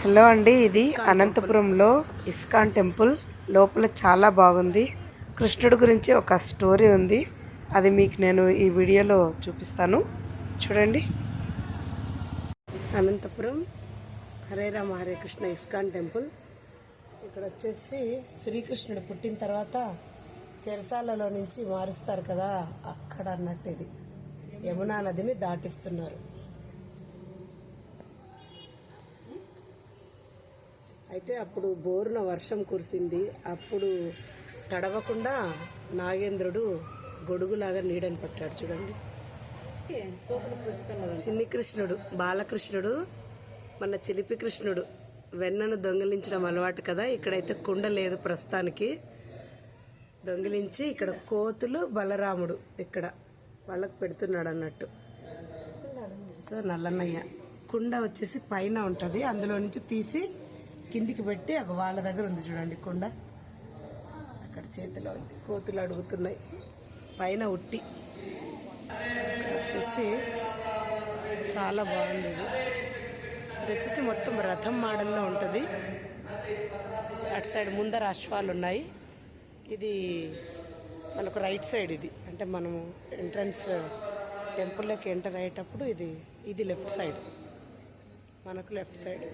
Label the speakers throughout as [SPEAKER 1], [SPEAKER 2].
[SPEAKER 1] Hello అండి ఇది అనంతపురంలో ఇస్కాన్ టెంపుల్. లోపల చాలా బాగుంది. కృష్ణుడి గురించి ఒక స్టోరీ ఉంది. అది మీకు నేను ఈ వీడియోలో చూపిస్తాను. చూడండి. Anantapuram Hare Rama Hare Krishna ISKCON temple. ఇక్కడ వచ్చేసి శ్రీకృష్ణుడు పుట్టిన తర్వాత చెరసాలలో నుంచి మారుస్తారు కదా అక్కడ అన్నట్టు ఇది. యమునా నదిని దాటిస్తున్నారు. అయితే అప్పుడు బోరున వర్షం కురిసింది. అప్పుడు తడవకుండా నాగేంద్రుడు గొడుగులాగా నీడని పట్టాడు చూడండి. చిన్ని కృష్ణుడు బాలకృష్ణుడు మన చిలిపి కృష్ణుడు వెన్నను దొంగిలించడం అలవాటు కదా. ఇక్కడైతే కుండ లేదు ప్రస్తుతానికి. దొంగిలించి ఇక్కడ కోతులు బలరాముడు ఇక్కడ వాళ్ళకు పెడుతున్నాడు అన్నట్టు. సో నల్లన్నయ్య కుండ వచ్చేసి పైన ఉంటుంది. అందులో నుంచి తీసి కిందికి పెట్టి ఒక వాళ్ళ దగ్గర ఉంది చూడండి కుండ. అక్కడ చేతిలో ఉంది. కోతులు అడుగుతున్నాయి. పైన ఉట్టి. వచ్చేసి చాలా బాగుంది ఇది. ఇది వచ్చేసి మొత్తం రథం మోడల్లో ఉంటుంది. అటు సైడ్ ముందర అశ్వాలు ఉన్నాయి. ఇది మనకు రైట్ సైడ్ ఇది. అంటే మనము ఎంట్రన్స్ టెంపుల్లోకి ఎంటర్ అయ్యేటప్పుడు ఇది ఇది లెఫ్ట్ సైడ్. మనకు లెఫ్ట్ సైడ్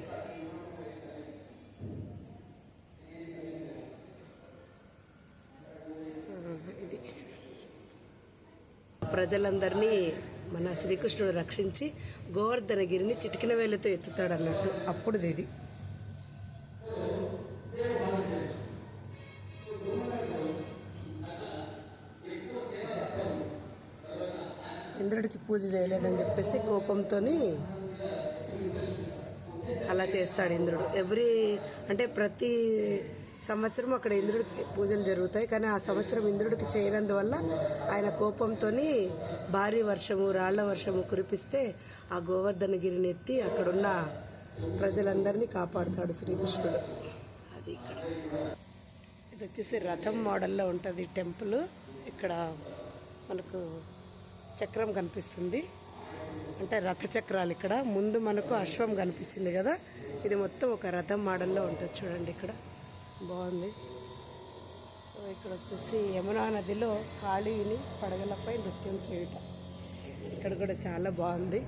[SPEAKER 1] ఇది ప్రజలందరినీ మన శ్రీకృష్ణుడు రక్షించి గోవర్ధనగిరిని చిటికిన వేలతో ఎత్తుతాడు అన్నట్టు అప్పుడు ఇది ఇంద్రుడికి పూజ చేయలేదని చెప్పేసి కోపంతో అలా చేస్తాడు ఇంద్రుడు. ఎవ్రీ అంటే ప్రతి సంవత్సరం అక్కడ ఇంద్రుడికి పూజలు జరుగుతాయి. కానీ ఆ సంవత్సరం ఇంద్రుడికి చేయనందువల్ల ఆయన కోపంతో భారీ వర్షము రాళ్ళ వర్షము కురిపిస్తే ఆ గోవర్ధన గిరిని ఎత్తి అక్కడున్న ప్రజలందరినీ కాపాడుతాడు శ్రీకృష్ణుడు. అది ఇక్కడ. ఇది వచ్చేసి రథం మోడల్లో ఉంటుంది టెంపుల్. ఇక్కడ మనకు చక్రం కనిపిస్తుంది. అంటే రథ చక్రాలు ఇక్కడ. ముందు మనకు అశ్వం కనిపించింది కదా. ఇది మొత్తం ఒక రథం మోడల్లో ఉంటుంది చూడండి ఇక్కడ. బాగుంది. సో ఇక్కడ వచ్చేసి యమునా నదిలో ఖాళీని పడగలపై నృత్యం చేయుట. ఇక్కడ కూడా చాలా బాగుంది.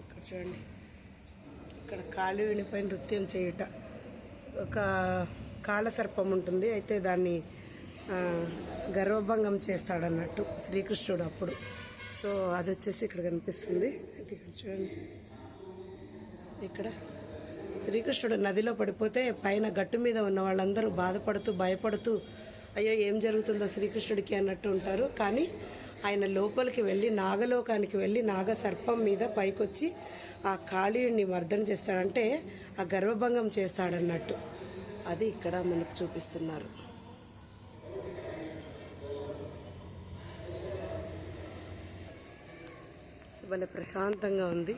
[SPEAKER 1] ఇక్కడ చూడండి. ఇక్కడ కాళీవినిపై నృత్యం చేయుట. ఒక కాళసర్పం ఉంటుంది. అయితే దాన్ని గర్వభంగం చేస్తాడన్నట్టు శ్రీకృష్ణుడు అప్పుడు. సో అది వచ్చేసి ఇక్కడ కనిపిస్తుంది. అయితే ఇక్కడ చూడండి. ఇక్కడ శ్రీకృష్ణుడు నదిలో పడిపోతే పైన గట్టు మీద ఉన్న వాళ్ళందరూ బాధపడుతూ భయపడుతూ అయ్యో ఏం జరుగుతుందో శ్రీకృష్ణుడికి అన్నట్టు ఉంటారు. కానీ ఆయన లోపలికి వెళ్ళి నాగలోకానికి వెళ్ళి నాగ సర్పం మీద పైకొచ్చి ఆ కాళీయుడిని మర్దన చేస్తాడంటే ఆ గర్వభంగం చేస్తాడన్నట్టు. అది ఇక్కడ మనకు చూపిస్తున్నారు. సో భలే ప్రశాంతంగా ఉంది.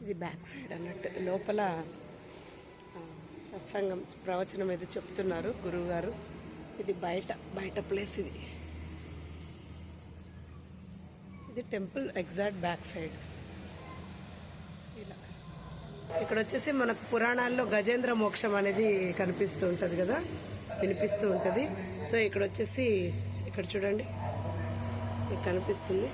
[SPEAKER 1] ఇది బ్యాక్ సైడ్ అన్నట్టు. లోపల సత్సంగం ప్రవచనం ఏదో చెప్తున్నారు గురువు గారు ఇది బయట బయట ప్లేస్ ఇది. ఇది టెంపుల్ ఎగ్జాక్ట్ బ్యాక్ సైడ్. ఇలా. ఇక్కడ వచ్చేసి మనకు పురాణాల్లో గజేంద్ర మోక్షం అనేది కనిపిస్తూ ఉంటుంది కదా? వినిపిస్తూ ఉంటుంది. సో ఇక్కడ వచ్చేసి ఇక్కడ చూడండి. ఇది కనిపిస్తుంది.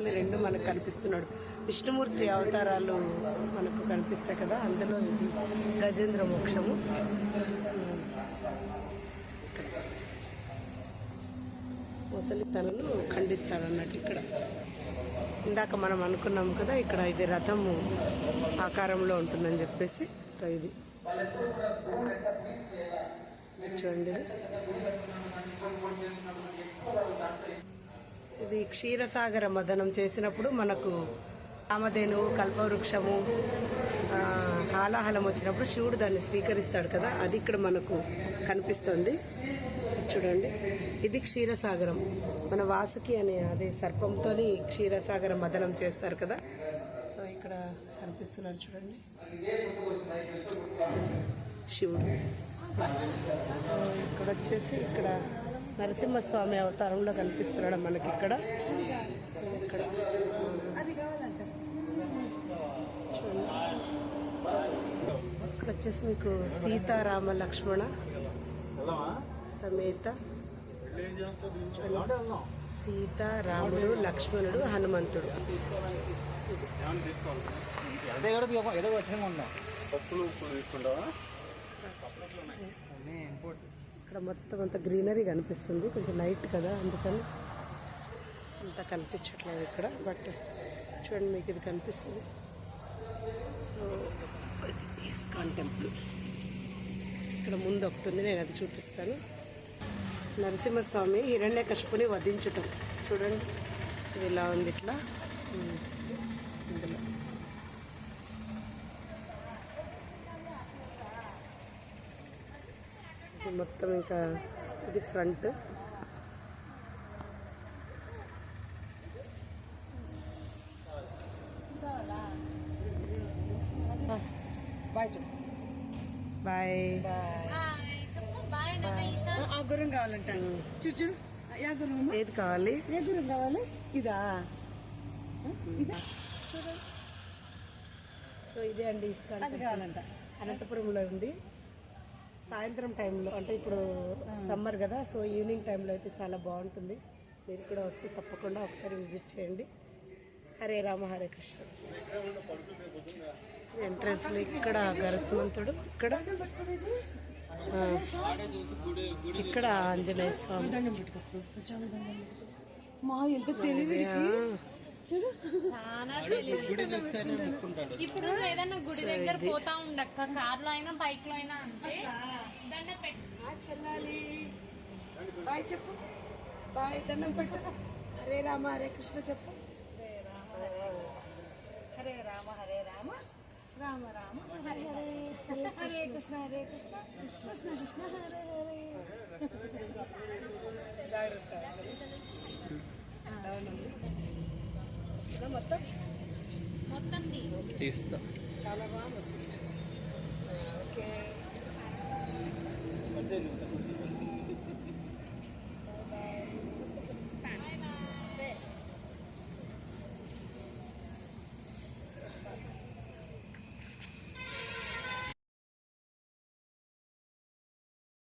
[SPEAKER 1] ఏనుగు రెండు మనకు కనిపిస్తున్నాడు. విష్ణుమూర్తి అవతారాలు మనకు కనిపిస్తాయి కదా అందులో ఇది గజేంద్ర మోక్షము. ముసలి తలను ఖండిస్తాడు అన్నట్టు ఇక్కడ. ఇందాక మనం అనుకున్నాం కదా ఇక్కడ ఇది రథము ఆకారంలో ఉంటుందని చెప్పేసి. సో ఇది చూడండి. ఇది. క్షీరసాగర మదనం చేసినప్పుడు మనకు కామధేను కల్పవృక్షము హాలాహలం వచ్చినప్పుడు శివుడు దాన్ని స్వీకరిస్తాడు కదా అది ఇక్కడ మనకు కనిపిస్తుంది. చూడండి ఇది క్షీరసాగరం. మన వాసుకి అనే అదే సర్పంతో క్షీరసాగర మదనం చేస్తారు కదా. సో ఇక్కడ కనిపిస్తున్నారు చూడండి. శివుడు. సో ఇక్కడ వచ్చేసి ఇక్కడ నరసింహస్వామి అవతారంలో కనిపిస్తున్నాడు మనకి ఇక్కడ. ఇక్కడ. ఇక్కడ వచ్చేసి మీకు సీతారామ లక్ష్మణ సమేత. సీత రాముడు లక్ష్మణుడు హనుమంతుడు.
[SPEAKER 2] ఏదో వచ్చిన ఉందా
[SPEAKER 3] పప్పులు తీసుకుంటావా?
[SPEAKER 1] ఇక్కడ మొత్తం అంత గ్రీనరీ కనిపిస్తుంది. కొంచెం నైట్ కదా అందుకని అంత కనిపించట్లేదు ఇక్కడ. బట్ చూడండి మీకు ఇది కనిపిస్తుంది. So ISKCON temple. ఇక్కడ ముందు ఒకటి ఉంది నేను అది చూపిస్తాను. నరసింహస్వామి హిరణ్యకశిపుని వధించటం. చూడండి ఇది ఇలా ఉంది ఇట్లా? మొత్తం ఇంకా ఇది ఫ్రంట్.
[SPEAKER 4] బాయ్ చెప్పు.
[SPEAKER 1] బాయ్.
[SPEAKER 4] ఆ గురం కావాలంట. చూడు యా గురం
[SPEAKER 1] ఏది కావాలి?
[SPEAKER 4] ఏ గురం కావాలి? ఇదా? ఇదా? చూడు.
[SPEAKER 1] సో ఇదే అండి ఇస్కాన్
[SPEAKER 4] అది కావాలంట.
[SPEAKER 1] అనంతపురంలో ఉంది. సాయంత్రం టైంలో అంటే ఇప్పుడు సమ్మర్ కదా సో ఈవినింగ్ టైంలో అయితే చాలా బాగుంటుంది. మీరు కూడా వస్తే తప్పకుండా ఒకసారి విజిట్ చేయండి. హరే రామ హరే కృష్ణ. ఎంట్రన్స్లో ఇక్కడ గరుత్మంతుడు ఇక్కడ ఇక్కడ ఆంజనేయ స్వామి.
[SPEAKER 4] మా ఎంత తెలివి
[SPEAKER 5] ఇప్పుడు ఏదైనా గుడి దగ్గర పోతా ఉండక్క. కార్లో అయినా బైక్లో అయినా అంతే. దండ పెట్టు
[SPEAKER 1] చెల్లాలి. బాయ్ చెప్పు. బాయ్ దండం పెట్టు హరే రామ హరే కృష్ణ చెప్పు.
[SPEAKER 4] హరే రామ హరే రామ రామ. రామ హరే హరే. హరే కృష్ణ హరే కృష్ణ. కృష్ణ కృష్ణ హరే హరే.
[SPEAKER 1] వస్తుందా మొత్తం?
[SPEAKER 5] మొత్తం
[SPEAKER 2] తీస్తా.
[SPEAKER 1] చాలా బాగా వస్తుంది. ఓకే.